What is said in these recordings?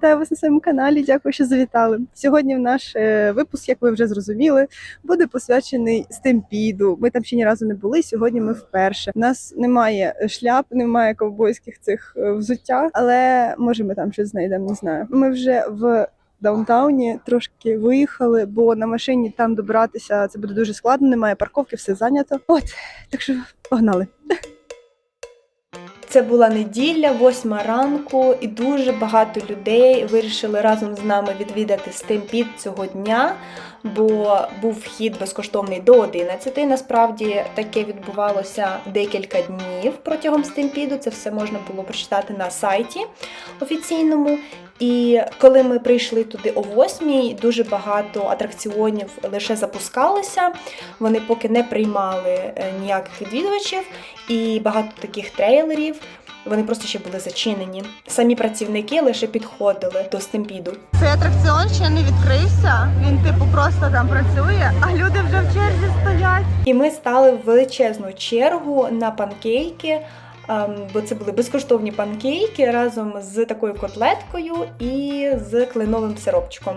Вітаю вас на своєму каналі. Дякую, що завітали. Сьогодні наш е, випуск, як ви вже зрозуміли, буде посвячений стемпіду. Ми там ще ні разу не були. Сьогодні ми вперше. У нас немає шляп, немає ковбойських цих е, взуття, але може ми там щось знайдемо. Не знаю. Ми вже в. Даунтауні трошки виїхали, бо на машині там добиратися це буде дуже складно, немає парковки, все зайнято. От так що погнали. Це була неділя, восьма ранку, і дуже багато людей вирішили разом з нами відвідати стемпід цього дня, бо був вхід безкоштовний до 11. Насправді таке відбувалося декілька днів протягом стемпіду. Це все можна було прочитати на сайті офіційному. І коли ми прийшли туди о 8, дуже багато атракціонів лише запускалися. Вони поки не приймали е, ніяких відвідувачів, і багато таких трейлерів. Вони просто ще були зачинені. Самі працівники лише підходили до стемпіду. Цей атракціон ще не відкрився. Він типу просто там працює, а люди вже в черзі стоять. І ми стали в величезну чергу на панкейки. Ем, Бо це були безкоштовні панкейки разом з такою котлеткою і з кленовим сиропчиком.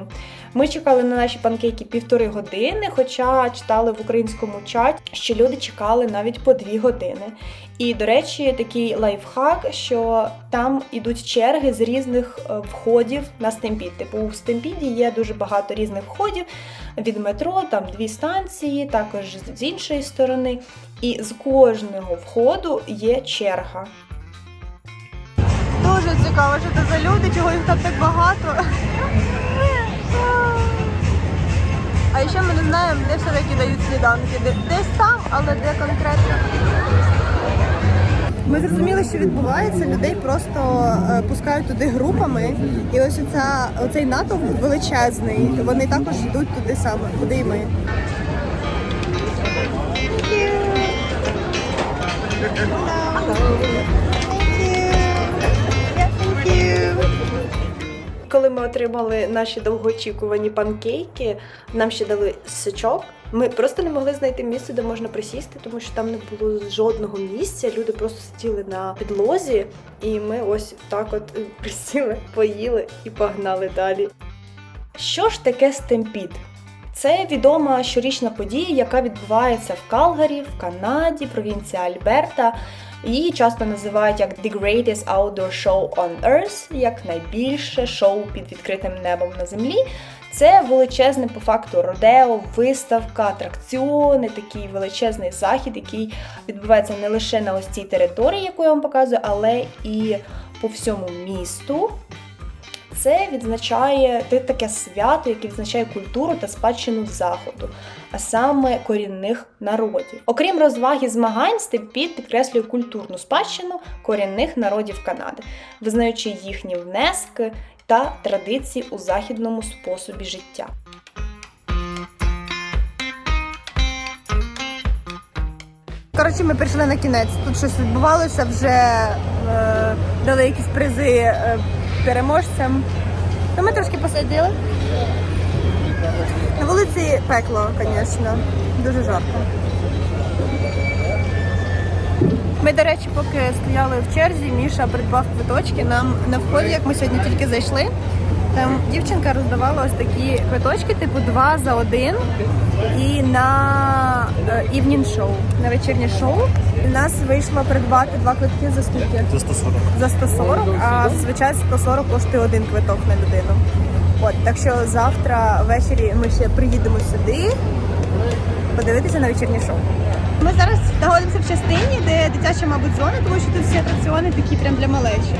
Ми чекали на наші панкейки півтори години, хоча читали в українському чаті, що люди чекали навіть по дві години. І, до речі, такий лайфхак, що там ідуть черги з різних е, входів на стемпід. Типу у стемпіді є дуже багато різних входів від метро, там дві станції, також з іншої сторони. І з кожного входу є черга. Дуже цікаво, що це за люди, чого їх там так багато. А ще ми не знаємо, де все-таки дають сніданки. Десь там, але де конкретно. Ми зрозуміли, що відбувається. Людей просто е, пускають туди групами. І ось оця, оцей натовп величезний. Вони також йдуть туди саме, куди і ми. Коли ми отримали наші довгоочікувані панкейки, нам ще дали сачок. Ми просто не могли знайти місце, де можна присісти, тому що там не було жодного місця. Люди просто сиділи на підлозі, і ми ось так от присіли, поїли і погнали далі. Що ж таке стемпід? Це відома щорічна подія, яка відбувається в Калгарі, в Канаді, провінція Альберта. Її часто називають як The Greatest Outdoor Show on Earth, як найбільше шоу під відкритим небом на землі. Це величезне по факту родео, виставка, атракціони, такий величезний захід, який відбувається не лише на ось цій території, яку я вам показую, але і по всьому місту. Це відзначає це таке свято, яке відзначає культуру та спадщину заходу, а саме корінних народів. Окрім розваги змагань, степід підкреслює культурну спадщину корінних народів Канади, визнаючи їхні внески та традиції у західному способі життя. Коротше, ми прийшли на кінець. Тут щось відбувалося, вже е, дали якісь призи е, переможцям. Ну, ми трошки посиділи. На вулиці пекло, звісно. Дуже жарко. Ми, до речі, поки стояли в черзі, Міша придбав квиточки. Нам на вході, як ми сьогодні тільки зайшли, там дівчинка роздавала ось такі квиточки, типу два за один. І на івнін шоу, на вечірнє шоу. У нас вийшло придбати два квитки за скільки? За 140. За 140, а зазвичай 140 коштує один квиток на людину. От, так що завтра ввечері ми ще приїдемо сюди подивитися на вечірнє шоу. Ми зараз знаходимося в частині, де дитяча, мабуть, зона, тому що тут всі атракціони такі прям для малечі.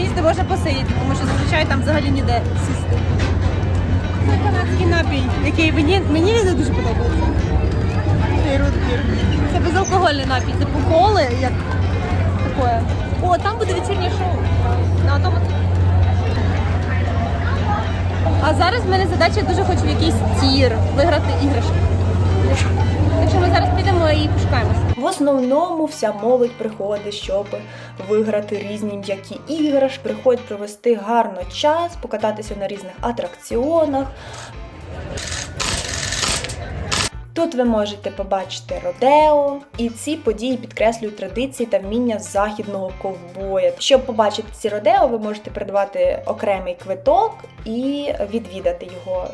Місць, де посидіти, тому що зазвичай там взагалі ніде сісти. Це канадський напій, який мені, мені не дуже подобається. Це безалкогольний напій, типу коли, як таке. О, там буде вечірнє шоу. На тому. А зараз в мене задача я дуже хочу в якийсь тір виграти іграшки. Так ми зараз підемо і пошукаємося. В основному вся молодь приходить, щоб виграти різні м'які іграш, приходять провести гарно час, покататися на різних атракціонах. Тут ви можете побачити родео, і ці події підкреслюють традиції та вміння західного ковбоя. Щоб побачити ці родео, ви можете придбати окремий квиток і відвідати його.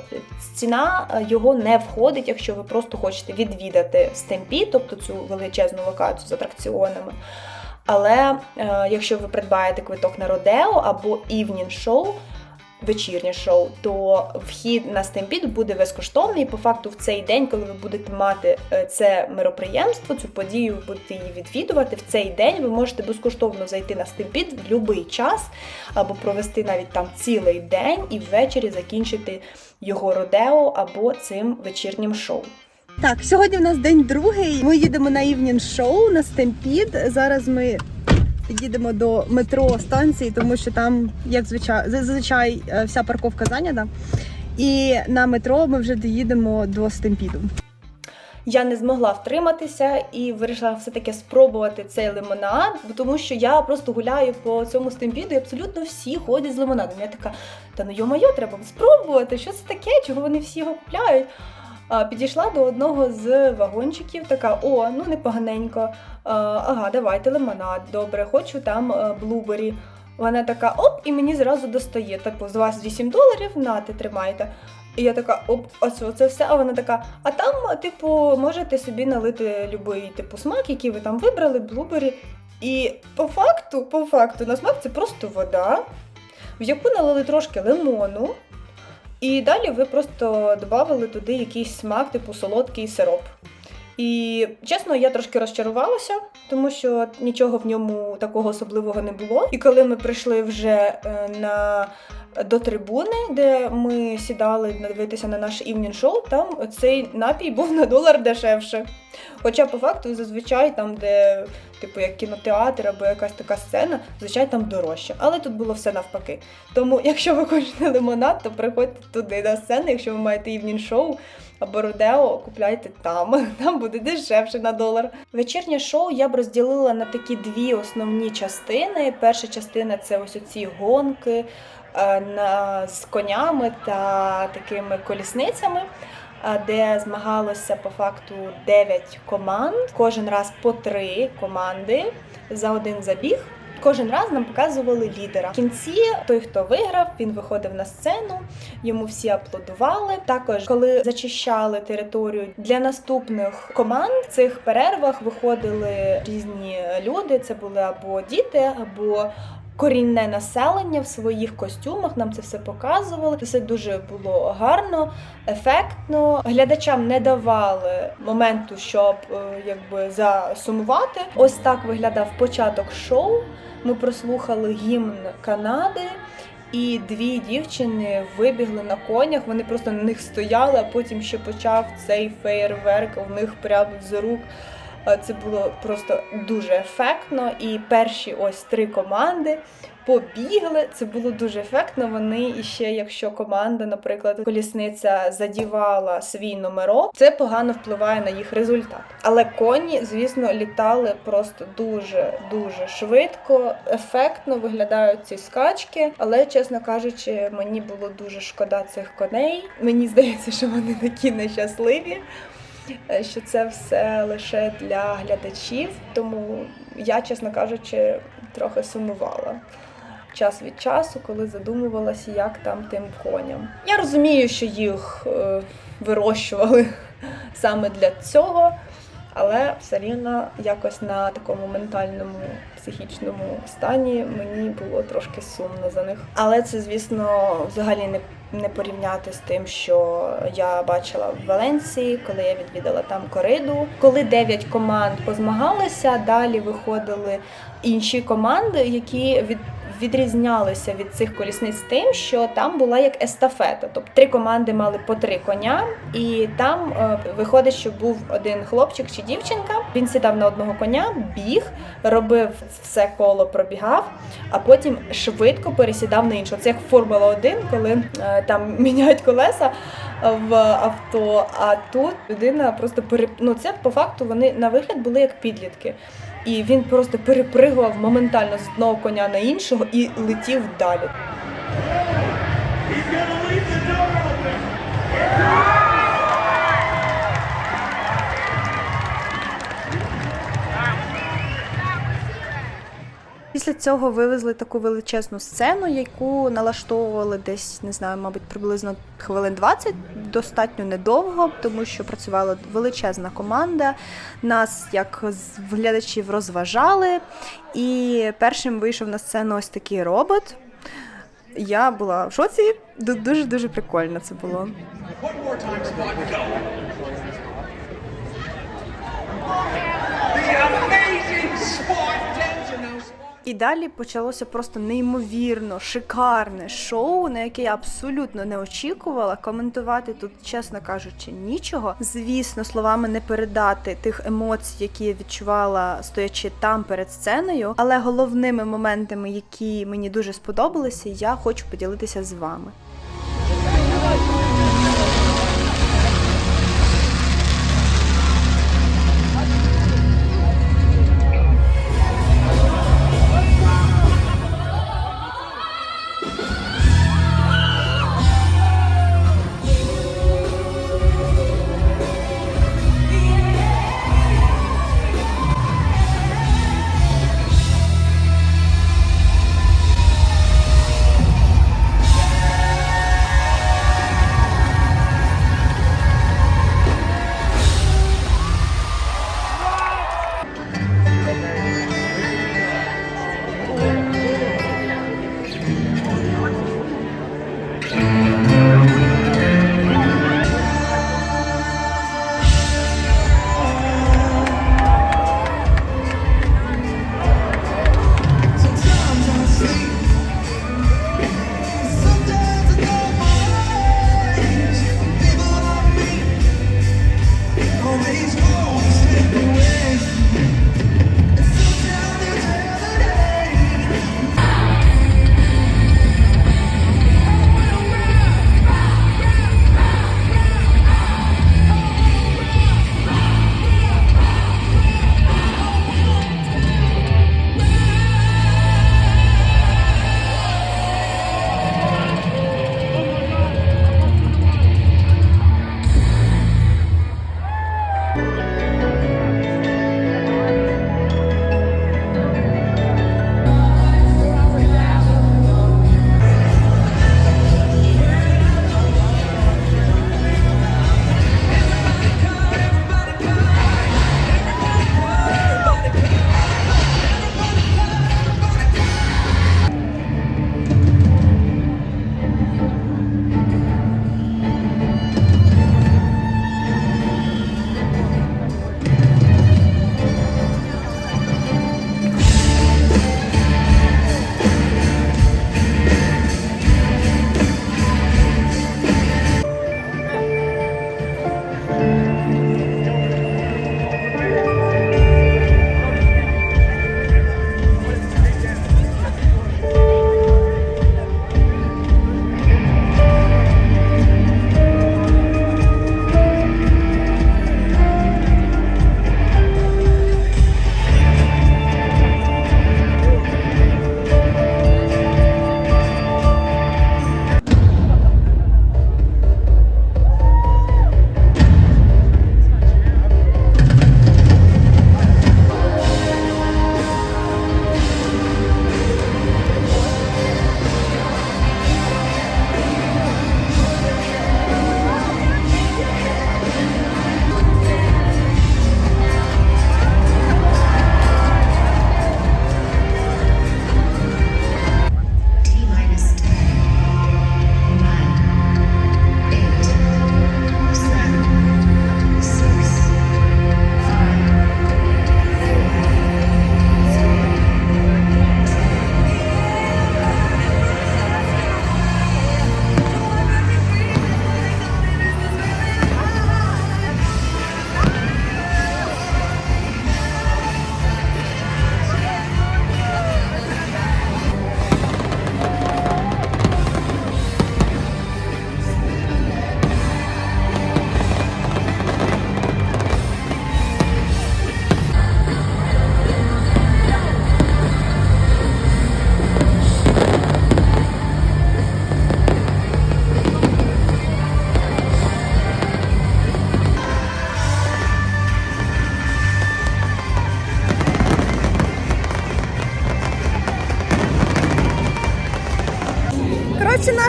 Ціна е, його не входить, якщо ви просто хочете відвідати стемпі, тобто цю величезну локацію з атракціонами. Але е, якщо ви придбаєте квиток на родео або івнін шоу, вечірнє шоу, то вхід на стемпід буде безкоштовний. По факту в цей день, коли ви будете мати е, це мероприємство, цю подію, ви будете її відвідувати. В цей день ви можете безкоштовно зайти на стемпід в будь-який час або провести навіть там цілий день і ввечері закінчити його родео або цим вечірнім шоу. Так, сьогодні в нас день другий. Ми їдемо на івнін шоу на Стемпід. Зараз ми підійдемо до метро станції, тому що там, як звичай, зазвичай, е, вся парковка зайнята. І на метро ми вже доїдемо до Стемпіду. я не змогла втриматися і вирішила все-таки спробувати цей лимонад, тому що я просто гуляю по цьому стемпіду і абсолютно всі ходять з лимонадом. Я така, та ну йо-моє, треба спробувати, що це таке, чого вони всі його купляють. Підійшла до одного з вагончиків, така: о, ну непоганенько. Ага, давайте лимонад. Добре, хочу там е, блубері. Вона така, оп, і мені зразу достає. Типу, з вас 8 доларів, нате, тримайте. І я така, оп, ось це все. А вона така, а там, типу, можете собі налити будь-який типу смак, який ви там вибрали, блубері. І по факту, по факту, на смак це просто вода, в яку налили трошки лимону. І далі ви просто додали туди якийсь смак, типу солодкий сироп. І чесно, я трошки розчарувалася, тому що нічого в ньому такого особливого не було. І коли ми прийшли вже е, на до трибуни, де ми сідали дивитися на наше івнін шоу, там цей напій був на долар дешевше. Хоча по факту зазвичай там, де типу як кінотеатр або якась така сцена, зазвичай там дорожче. Але тут було все навпаки. Тому, якщо ви хочете лимонад, то приходьте туди на сцену, якщо ви маєте івнін шоу. Або Родео купляйте там, там буде дешевше на долар. Вечірнє шоу я б розділила на такі дві основні частини. Перша частина це ось оці гонки з конями та такими колісницями, е, де змагалося по факту 9 команд, кожен раз по 3 команди за один забіг. Кожен раз нам показували лідера. В кінці той, хто виграв, він виходив на сцену, йому всі аплодували. Також, коли зачищали територію для наступних команд, в цих перервах виходили різні люди. Це були або діти, або корінне населення в своїх костюмах. Нам це все показували. Це все дуже було гарно, ефектно. Глядачам не давали моменту, щоб е, якби засумувати. Ось так виглядав початок шоу. Ми прослухали гімн Канади. І дві дівчини вибігли на конях, вони просто на них стояли, а потім ще почав цей феєрверк у них прямо з рук. Е, Це було просто дуже ефектно. І перші ось три команди побігли. Це було дуже ефектно. Вони і ще, якщо команда, наприклад, колісниця задівала свій номерок, це погано впливає на їх результат. Але коні, звісно, літали просто дуже дуже швидко, ефектно виглядають ці скачки. Але, чесно кажучи, мені було дуже шкода цих коней. Мені здається, що вони такі нещасливі. Е, Що це все лише для глядачів, тому я, чесно кажучи, трохи сумувала час від часу, коли задумувалася, як там тим коням. Я розумію, що їх е, вирощували саме для цього, але все рівно якось на такому ментальному, психічному стані мені було трошки сумно за них. Але це, звісно, взагалі не. Не порівняти з тим, що я бачила в Валенції, коли я відвідала там кориду. Коли дев'ять команд позмагалися, далі виходили інші команди, які від відрізнялися від цих колісниць тим, що там була як естафета. Тобто три команди мали по три коня, і там е, виходить, що був один хлопчик чи дівчинка. Він сідав на одного коня, біг, робив все коло, пробігав, а потім швидко пересідав на іншого. Це як Формула 1, коли е, там міняють колеса в авто. А тут людина просто переп... ну це по факту вони на вигляд були як підлітки. І він просто перепригував моментально з одного коня на іншого і летів далі. Після цього вивезли таку величезну сцену, яку налаштовували десь, не знаю, мабуть, приблизно хвилин 20, достатньо недовго, тому що працювала величезна команда. Нас як глядачів розважали. І першим вийшов на сцену ось такий робот. Я була в шоці. Дуже дуже прикольно це було. І далі почалося просто неймовірно шикарне шоу, на яке я абсолютно не очікувала. Коментувати тут, чесно кажучи, нічого. Звісно, словами не передати тих емоцій, які я відчувала, стоячи там перед сценою. Але головними моментами, які мені дуже сподобалися, я хочу поділитися з вами.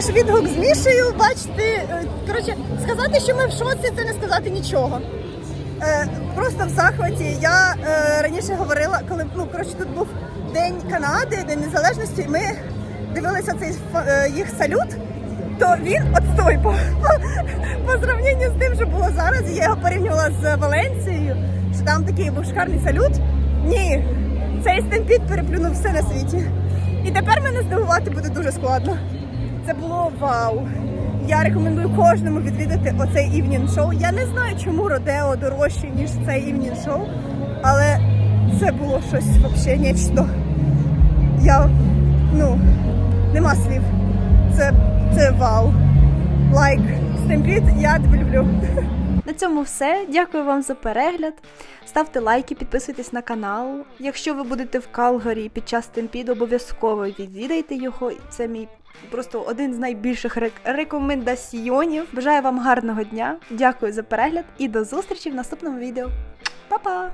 Наш відгук з Мішею, бачите, е, коротше, сказати, що ми в шоці, це не сказати нічого. Е, просто в захваті. Я е, раніше говорила, коли ну коротше тут був День Канади, День Незалежності, ми дивилися цей е, їх салют, то він отстой по, по сравненню з тим, що було зараз. Я його порівнювала з Валенцією, що там такий був шикарний салют. Ні, цей стемпід переплюнув все на світі. І тепер мене здивувати буде дуже складно. Це було вау. Я рекомендую кожному відвідати оцей івнін шоу. Я не знаю, чому Родео дорожче, ніж цей івнін шоу, але це було щось взагалі нечто. Я ну нема слів. Це, це вау. Лайк, стемпіт, я тебе люблю. На цьому все. Дякую вам за перегляд. Ставте лайки, підписуйтесь на канал. Якщо ви будете в Калгарі під час Стемпіду, обов'язково відвідайте його. Це мій просто один з найбільших рек- рекомендаціонів. Бажаю вам гарного дня. Дякую за перегляд і до зустрічі в наступному відео. Па-па!